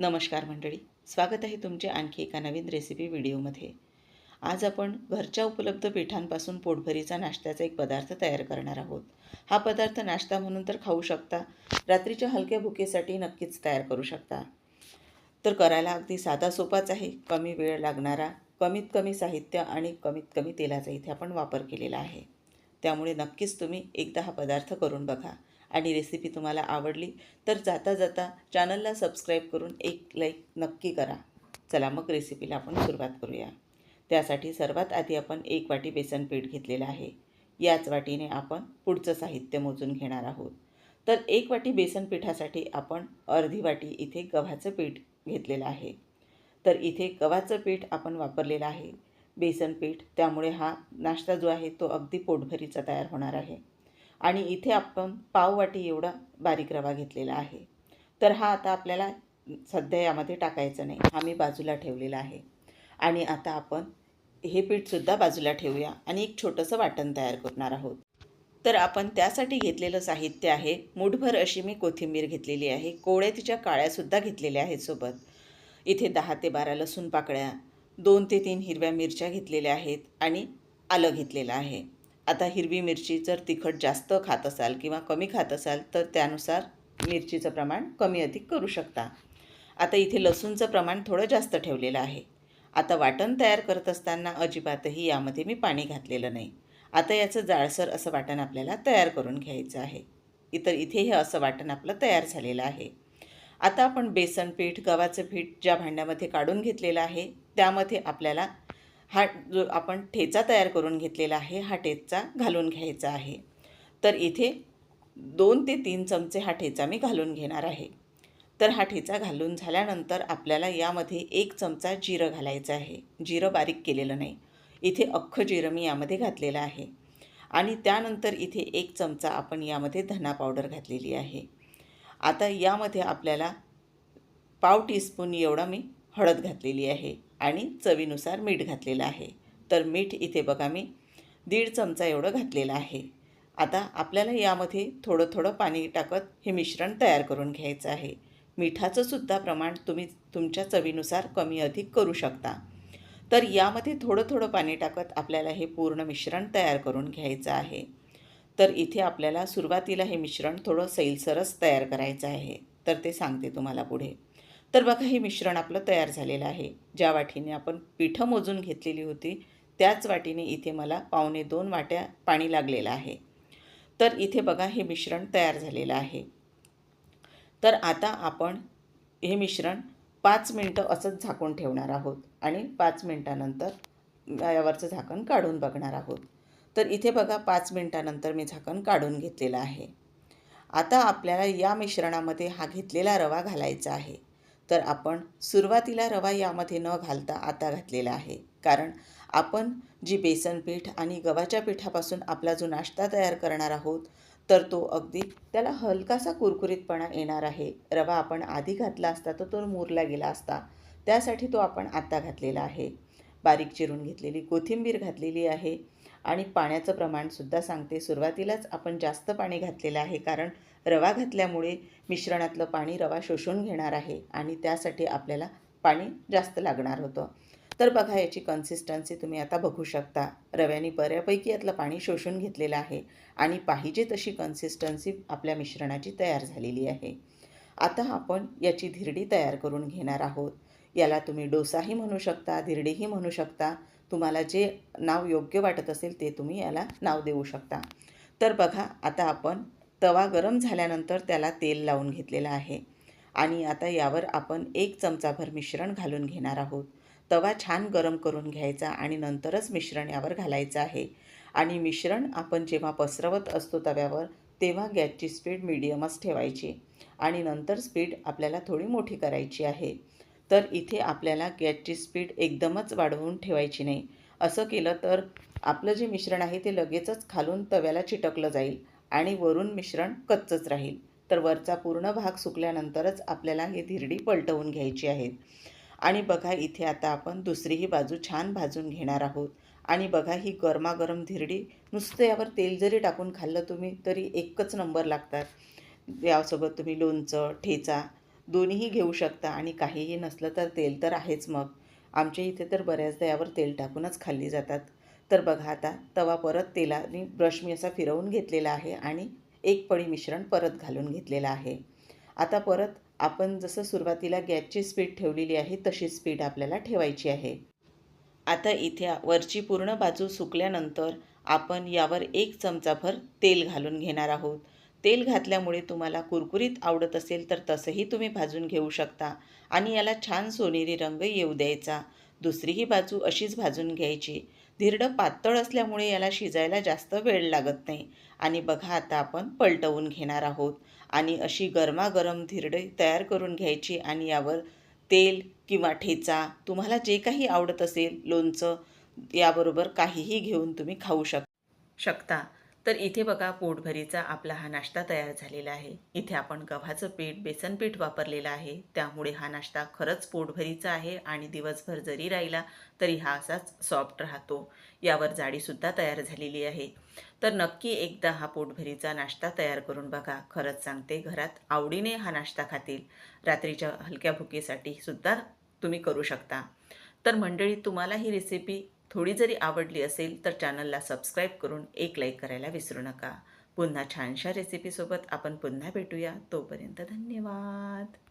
नमस्कार मंडळी. स्वागत आहे तुमचे आणखी एका नवीन रेसिपी व्हिडिओमध्ये. आज आपण घरच्या उपलब्ध पिठांपासून पोटभरीचा नाश्त्याचा एक पदार्थ तयार करणार आहोत. हा पदार्थ नाश्ता म्हणून तर खाऊ शकता रात्रीच्या हलक्या भुकेसाठी नक्कीच तयार करू शकता. तर करायला अगदी साधा सोपाच आहे कमी वेळ लागणारा कमीत कमी साहित्य आणि कमीत कमी तेलाचा इथे आपण वापर केलेला आहे. त्यामुळे नक्कीच तुम्ही एकदा हा पदार्थ करून बघा. आणि रेसिपी तुम्हाला आवडली तर जाता जाता चॅनलला सबस्क्राईब करून एक लाईक नक्की करा. चला मग रेसिपीला आपण सुरुवात करूया. त्यासाठी सर्वात आधी आपण एक वाटी बेसन पीठ घेतलेलं आहे. याच वाटीने आपण पुढचं साहित्य मोजून घेणार आहोत. तर एक वाटी बेसन पिठासाठी आपण अर्धी वाटी इथे गव्हाचं पीठ घेतलेलं आहे. तर इथे गव्हाचं पीठ आपण वापरलेलं आहे. बेसन पीठ त्यामुळे हा नाश्ता जो आहे तो अगदी पोटभरीचा तयार होणार आहे. आणि इथे आपण पाववाटी एवढा बारीक रवा घेतलेला आहे. तर हा आता आपल्याला सध्या यामध्ये टाकायचं नाही. हा मी बाजूला ठेवलेला आहे. आणि आता आपण हे पीठसुद्धा बाजूला ठेवूया आणि एक छोटंसं वाटण तयार करणार आहोत. तर आपण त्यासाठी घेतलेलं साहित्य आहे. मुठभर अशी मी कोथिंबीर घेतलेली आहे. कोवळ्या तिच्या काळ्यासुद्धा घेतलेल्या आहेत सोबत. इथे दहा ते बारा लसूण पाकळ्या दोन ते तीन हिरव्या मिरच्या घेतलेल्या आहेत आणि आलं घेतलेलं आहे. आता हिरवी मिरची जर तिखट जास्त खात असाल किंवा कमी खात असाल तर त्यानुसार मिरचीचं प्रमाण कमी अधिक करू शकता. आता इथे लसूणचं प्रमाण थोडं जास्त ठेवलेलं आहे. आता वाटण तयार करत असताना अजिबातही यामध्ये मी पाणी घातलेलं नाही. आता याचं जाळसर असं वाटण आपल्याला तयार करून घ्यायचं आहे. इतर इथे हे असं वाटण आपलं तयार झालेलं आहे. आता आपण बेसन पीठ गव्हाचं पीठ ज्या भांड्यामध्ये काढून घेतलेलं आहे त्यामध्ये आपल्याला हा जो आपण ठेचा तयार करून घेतलेला आहे हा ठेचा घालून घ्यायचा आहे. तर इथे दोन ते तीन चमचे हा ठेचा मी घालून घेणार आहे. तर हा ठेचा घालून झाल्यानंतर आपल्याला यामध्ये एक चमचा जिरं घालायचं आहे. जिरं बारीक केलेलं नाही. इथे अख्खं जिरं मी यामध्ये घातलेलं आहे. आणि त्यानंतर इथे एक चमचा आपण यामध्ये धना पावडर घातलेली आहे. आता यामध्ये आपल्याला पाव टीस्पून एवढा मी हळद घातलेली आहे. आणि चवीनुसार मीठ घातलेलं आहे. तर मीठ इथे बघा मी दीड चमचा एवढं घातलेलं आहे. आता आपल्याला यामध्ये थोडं थोडं पाणी टाकत हे मिश्रण तयार करून घ्यायचं आहे. मिठाचं सुद्धा प्रमाण तुम्ही तुमच्या चवीनुसार कमी अधिक करू शकता. तर यामध्ये थोडं थोडं पाणी टाकत आपल्याला हे पूर्ण मिश्रण तयार करून घ्यायचं आहे. तर इथे आपल्याला सुरुवातीला हे मिश्रण थोडं सैलसरस तयार करायचं आहे. तर ते सांगते तुम्हाला पुढे. तर बघा हे मिश्रण आपलं तयार झालेलं आहे. ज्या वाटीने आपण पिठं मोजून घेतलेली होती त्याच वाटीने इथे मला पावणे दोन वाट्या पाणी लागलेलं आहे. तर इथे बघा हे मिश्रण तयार झालेलं आहे. तर आता आपण हे मिश्रण पाच मिनटं असंच झाकून ठेवणार आहोत आणि पाच मिनटानंतर यावरचं झाकण काढून बघणार आहोत. तर इथे बघा पाच मिनटानंतर मी झाकण काढून घेतलेलं आहे. आता आपल्याला या मिश्रणामध्ये हा घेतलेला रवा घालायचा आहे. तर आपण सुरुवातीला रवा यामध्ये न घालता आता घातलेला आहे. कारण आपण जी बेसन पीठ आणि गव्हाच्या पिठापासून आपला जो नाश्ता तयार करणार आहोत तर तो अगदी त्याला हलकासा कुरकुरीतपणा येणार आहे. रवा आपण आधी घातला असता तर तो मुरला गेला असता त्यासाठी तो आपण आत्ता घातलेला आहे. बारीक चिरून घेतलेली कोथिंबीर घातलेली आहे. आणि पाण्याचं प्रमाणसुद्धा सांगते. सुरुवातीलाच आपण जास्त पाणी घातलेलं आहे कारण रवा घातल्यामुळे मिश्रणातलं पाणी रवा शोषून घेणार आहे आणि त्यासाठी आपल्याला पाणी जास्त लागणार होतं. तर बघा याची कन्सिस्टन्सी तुम्ही आता बघू शकता. रव्याने बऱ्यापैकी यातलं पाणी शोषून घेतलेलं आहे आणि पाहिजे तशी कन्सिस्टन्सी आपल्या मिश्रणाची तयार झालेली आहे. आता आपण याची धिरडी तयार करून घेणार आहोत. याला तुम्ही डोसाही म्हणू शकता धिरडीही म्हणू शकता. तुम्हाला जे नाव योग्य वाटत असेल ते तुम्ही याला नाव देऊ शकता. तर बघा आता आपण तवा गरम झाल्यानंतर त्याला तेल लावून घेतलेलं आहे. आणि आता यावर आपण एक चमचाभर मिश्रण घालून घेणार आहोत. तवा छान गरम करून घ्यायचा आणि नंतरच मिश्रण यावर घालायचं आहे. आणि मिश्रण आपण जेव्हा पसरवत असतो तव्यावर तेव्हा गॅसची स्पीड मिडियमच ठेवायची. आणि नंतर स्पीड आपल्याला थोडी मोठी करायची आहे. तर इथे आपल्याला गॅसची स्पीड एकदमच वाढवून ठेवायची नाही. असं केलं तर आपलं जे मिश्रण आहे ते लगेचच खालून तव्याला चिटकलं जाईल आणि वरून मिश्रण कच्चंच राहील. तर वरचा पूर्ण भाग सुकल्यानंतरच आपल्याला ही धिरडी पलटवून घ्यायची आहे. आणि बघा इथे आता आपण दुसरीही बाजू छान भाजून घेणार आहोत. आणि बघा ही गरमागरम धिरडी नुसतं यावर तेल जरी टाकून खाल्लं तुम्ही तरी एकच नंबर लागतात. यासोबत तुम्ही लोणचं ठेचा दोन्हीही घेऊ शकता आणि काहीही नसलं तर तेल तर आहेच मग. आमच्या इथे तर बऱ्याचदा यावर तेल टाकूनच खाल्ली जातात. तर बघा आता तवा परत तेलाने ब्रश मी असा फिरवून घेतलेला आहे आणि एक पळी मिश्रण परत घालून घेतलेलं आहे. आता परत आपण जसं सुरुवातीला गॅसची स्पीड ठेवलेली आहे तशी स्पीड आपल्याला ठेवायची आहे. आता इथे वरची पूर्ण बाजू सुकल्यानंतर आपण यावर एक चमचाभर तेल घालून घेणार आहोत. तेल घातल्यामुळे तुम्हाला कुरकुरीत आवडत असेल तर तसंही तुम्ही भाजून घेऊ शकता. आणि याला छान सोनेरी रंग येऊ द्यायचा. दुसरीही बाजू अशीच भाजून घ्यायची. धिरडं पातळ असल्यामुळे याला शिजायला जास्त वेळ लागत नाही. आणि बघा आता आपण पलटवून घेणार आहोत. आणि अशी गरमागरम धिरडे तयार करून घ्यायची आणि यावर तेल किंवा ठेचा तुम्हाला जे काही आवडत असेल लोणचं याबरोबर काहीही घेऊन तुम्ही खाऊ शक शकता. तर इथे बघा पोटभरीचा आपला हा नाश्ता तयार झालेला आहे. इथे आपण गव्हाचं पीठ बेसन पीठ वापरलेलं आहे. त्यामुळे हा नाश्ता खरंच पोटभरीचा आहे आणि दिवसभर जरी राहिला तरी हा असाच सॉफ्ट राहतो. यावर जाडीसुद्धा तयार झालेली आहे. तर नक्की एकदा हा पोटभरीचा नाश्ता तयार करून बघा. खरंच सांगते घरात आवडीने हा नाश्ता खातील. रात्रीच्या हलक्या भुकेसाठी सुद्धा तुम्ही करू शकता. तर मंडळी तुम्हाला ही रेसिपी थोडी जरी आवडली असेल तर चॅनलला सबस्क्राईब करून एक लाईक करायला विसरू नका. पुन्हा छानशा रेसिपीसोबत आपण पुन्हा भेटूया. तोपर्यंत धन्यवाद.